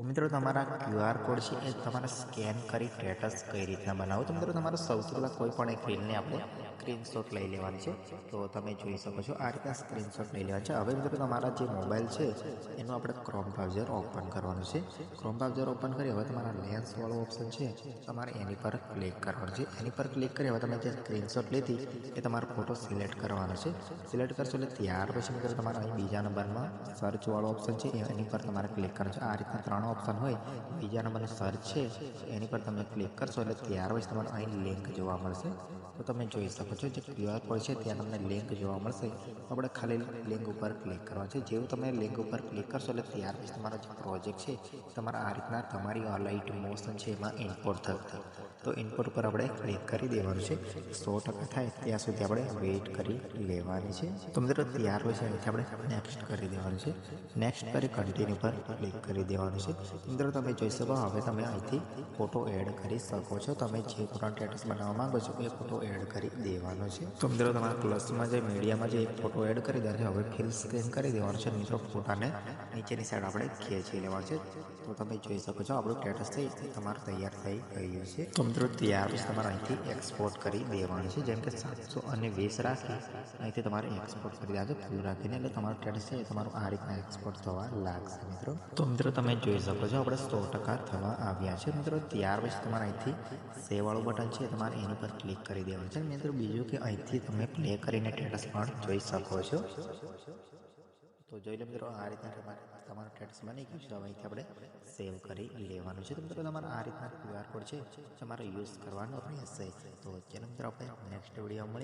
મિત્રો, તમારા QR code છે એ તમારે સ્કેન કરી સ્ટેટસ કઈ રીતના બનાવો? તો મિત્રો, તમારે સૌથી પહેલાં કોઈ પણ એક રીલને આપણે સ્ક્રીનશોટ લઈ લેવાની છે. તો તમે જોઈ શકો છો, આ રીતના સ્ક્રીનશોટ લઈ લેવાની છે. હવે મિત્રો, તમારા જે મોબાઈલ છે, એનું આપણે ક્રોમ બ્રાઉઝર ઓપન કરવાનું છે. ક્રોમ બ્રાઉઝર ઓપન કરી હવે તમારા લેન્સવાળો ઓપ્શન છે, તમારે એની પર ક્લિક કરવાનું છે. એની પર ક્લિક કરી હવે તમે જે સ્ક્રીનશોટ લીધી, એ તમારો ફોટો સિલેક્ટ કરવાનો છે. સિલેક્ટ કરશો એટલે ત્યાર પછી મિત્રો, તમારે અહીં બીજા નંબરમાં સર્ચવાળો ઓપ્શન છે એની પર તમારે ક્લિક કરવાનું છે. આ રીતના ત્રણ ઓપ્શન હોય, બીજા નંબરનું સર્ચ છે, એની પર તમે ક્લિક કરશો એટલે ત્યાર પછી તમારે અહીં લિંક જોવા મળશે. તો તમે જોઈ શકો છો જે ક્યુઆર કોડ છે, ત્યાં તમને લિંક જોવા મળશે. આપણે ખાલી લિંક ઉપર ક્લિક કરવાનું છે. જેવું તમે લિંક ઉપર ક્લિક કરશો એટલે ત્યાર પછી તમારો જે પ્રોજેક્ટ છે, તમારા આ રીતના તમારી લાઇટ મોશન છે એમાં ઇમ્પોર્ટ થશે તો ઇમ્પોર્ટ ઉપર આપણે ક્લિક કરી દેવાનું છે. સો ટકા થાય ત્યાં સુધી આપણે વેઇટ કરી લેવાની છે. તો મિત્રો ત્યાર પછી આપણે નેક્સ્ટ કરી દેવાનું છે. નેક્સ્ટ કરી કન્ટિન્યુ પર ક્લિક કરી દેવાનું છે. મિત્રો તમે જોઈ શકો હવે તમે અહીંથી ફોટો એડ કરી શકો છો. તમે જે ફોટો સ્ટેટસ બનાવવા માંગો છો એ ફોટો એડ કરી દેવાનો છે. તો મિત્રો તમારા પ્લસમાં જે મીડિયામાં જે એક ફોટો એડ કરી દે છે હવે ફિલ સ્ક્રીન કરી દેવાનો છે. મિત્રો ફોટાને નીચેની સાઈડ આપણે ખેંચી લેવાનું છે. તો તમે જોઈ શકો છો આપણું સ્ટેટસ થઈ તમારું તૈયાર થઈ ગયું છે. તો મિત્રો ત્યાર પછી તમારે અહીંથી એક્સપોર્ટ કરી દેવાનું છે. જેમ કે સાતસો અને વીસ રાખી અહીંથી તમારે એક્સપોર્ટ કરી દેવાનું છે. ફૂલ રાખીને એટલે તમારું સ્ટેટસ છે એ તમારું આ રીતના એક્સપોર્ટ થવા લાગશે મિત્રો. તો મિત્રો તમે જોઈ શકો છો આપણે સો ટકા થવા આવ્યા છે મિત્રો, ત્યાર પછી તમારે અહીંથી સેવાળું બટન છે તમારે એની પર ક્લિક કરી દેવાનું છે. મિત્રો, બીજું કે અહીંથી તમે પ્લે કરીને ટેટસ પણ જોઈ શકો છો. તો જોઈ લો મિત્રો, આ રીતના તમારે તમારું સ્ટેટસ બની ગયું છે. હવે અહીંથી આપણે સેવ કરી લેવાનું છે. તો મિત્રો, તમારે આ રીતના ક્યુઆર કોડ છે તમારે યુઝ કરવાનો રહેશે. તો ચાલો મિત્રો, આપણે નેક્સ્ટ વીડિયો મળી